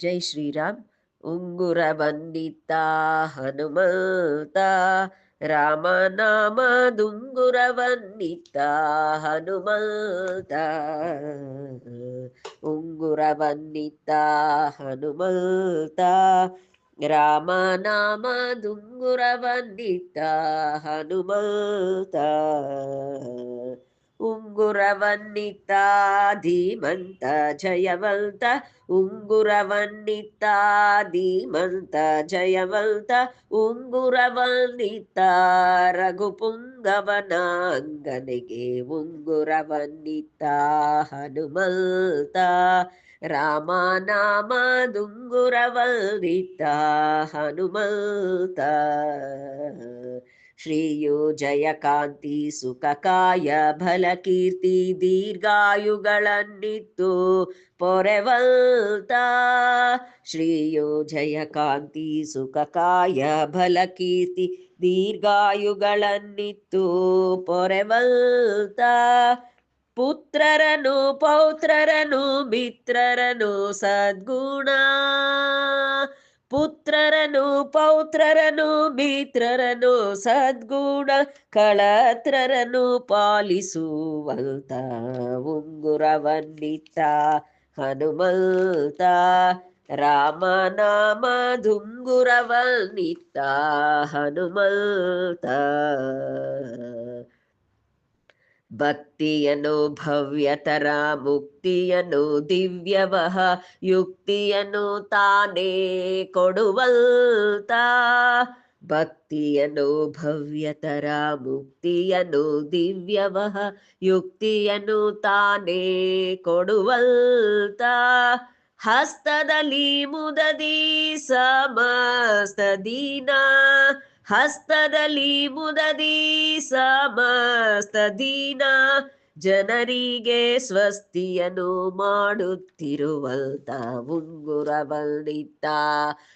ஜெய் ஸ்ரீராம். உங்குர வந்தித்தா ஹனுமந்தா ராம நாம துங்குர வந்தித்தா ஹனுமந்தா உங்குர வந்தித்தா ஹனுமந்தா ராம நாம துங்குர வந்தித்தா ஹனுமந்தா ಉಂಗುರವನ್ನಿತ್ತ ಧೀಮಂತ ಜಯವಂತ ಉಂಗುರವನ್ನಿತ್ತ ಧೀಮಂತ ಜಯವಂತ ಉಂಗುರವನ್ನಿತ್ತ ರಘುಪುಂಗವನ ಅಂಗನೆಗೆ ಉಂಗುರವನ್ನಿತ್ತ ಹನುಮಂತ ರಾಮನಾಮದುಂಗುರವನ್ನಿತ್ತ ಹನುಮಂತ ಶ್ರೀಯು ಜಯಕಾಂತಿ ಸುಖಕಾಯ ಫಲಕೀರ್ತಿ ದೀರ್ಘಾಯುಗಳನ್ನಿತ್ತು ಪೊರೆವಂತ ಶ್ರೀಯು ಜಯಕಾಂತಿ ಸುಖಕಾಯ ಫಲಕೀರ್ತಿ ದೀರ್ಘಾಯುಗಳನ್ನಿತ್ತು ಪೊರೆವಂತ ಪುತ್ರರನು ಪೌತ್ರರನು ಮಿತ್ರರನು ಸದ್ಗುಣ ಪುತ್ರರನು ಪೌತ್ರರನು ಮಿತ್ರರನು ಸದ್ಗುಣ ಕಳತ್ರರನು ಪಾಲಿಸುವಂತ ಉಂಗುರವನ್ನಿತ್ತ ಹನುಮಂತ ರಾಮನಾಮದುಂಗುರವನ್ನಿತ್ತ ಹನುಮಂತ ಭಕ್ತಿಯನು ಭವ್ಯತರ ಮುಕ್ತಿಯನು ದಿವ್ಯವಹ, ಯುಕ್ತಿಯನು ತಾನೇ ಕೊಡುವಂತ ಭಕ್ತಿಯನು ಭವ್ಯತರ ಮುಕ್ತಿಯನು ದಿವ್ಯವಹ, ಯುಕ್ತಿಯನು ತಾನೇ ಕೊಡುವಂತ ಹಸ್ತದಲ್ಲಿ ಮುದದಿ ಸಮಸ್ತ ದೀನ ಹಸ್ತದಲ್ಲಿ ಮುದದಿ ಸಮಸ್ತ ದೀನ ಜನರಿಗೆ ಸ್ವಸ್ತಿಯನ್ನು ಮಾಡುತ್ತಿರುವಂತ ಉಂಗುರವನ್ನಿತ್ತ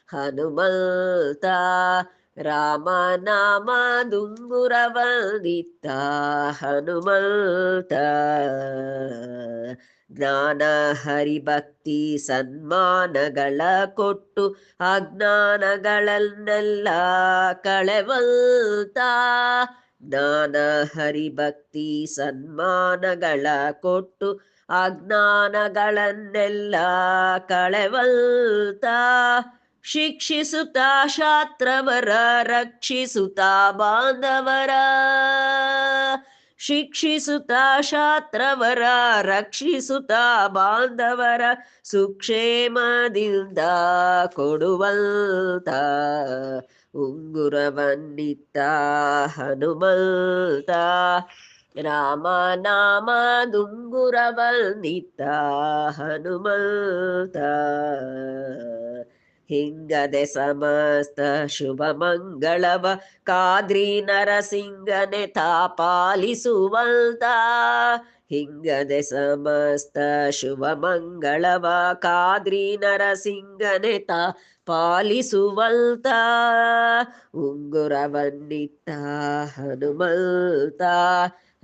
ಹನುಮಂತ. ರಾಮನಾಮದುಂಗುರವನ್ನಿತ್ತ ಹನುಮಂತ. ಜ್ಞಾನ ಹರಿಭಕ್ತಿ ಸನ್ಮಾನಗಳ ಕೊಟ್ಟು ಅಜ್ಞಾನಗಳನ್ನೆಲ್ಲ ಕಳೆವಂತ ಜ್ಞಾನ ಹರಿಭಕ್ತಿ ಸನ್ಮಾನಗಳ ಕೊಟ್ಟು ಅಜ್ಞಾನಗಳನ್ನೆಲ್ಲ ಕಳೆವಲ್ತ ಶಿಕ್ಷಿಸುತ್ತ ಶಾಸ್ತ್ರವರ, ರಕ್ಷಿಸುತ್ತ ಬಾಂಧವರ. ಶಿಕ್ಷಿಸುತ್ತ ಶಾಸ್ತ್ರವರ ರಕ್ಷಿಸುತ್ತ ಬಾಂಧವರ ಸುಕ್ಷೇಮದಿಂದ ಕೊಡುವಂತ ಉಂಗುರವನ್ನಿತ್ತ ಹನುಮಂತ ರಾಮನಾಮದುಂಗುರವನ್ನಿತ್ತ ಹನುಮಂತ ಹಿಂಗದೆ ಸಮಸ್ತ ಶುಭ ಮಂಗಳವ, ಕಾದ್ರಿ ನರಸಿಂಗನೆ ತಾಪಾಲಿಸುವಂತ ಹಿಂಗದೆ ಸಮಸ್ತ ಶುಭ ಮಂಗಳವ, ಕಾದ್ರಿ ನರಸಿಂಗನೆ ತಾ ಪಾಲಿಸುವಂತ ಉಂಗುರವನ್ನಿತ್ತ ಹನುಮಂತ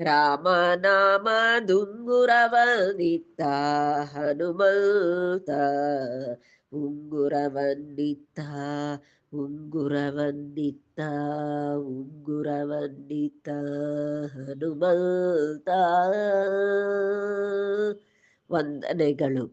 ರಾಮನಾಮದುಂಗುರವನ್ನಿತ್ತ ಹನುಮಂತ ಉಂಗುರವನ್ನಿತ್ತ ಉಂಗುರವನ್ನಿತ್ತ ಉಂಗುರವನ್ನಿತ್ತ ಹನುಮಂತ ವಂದನೆಗಳು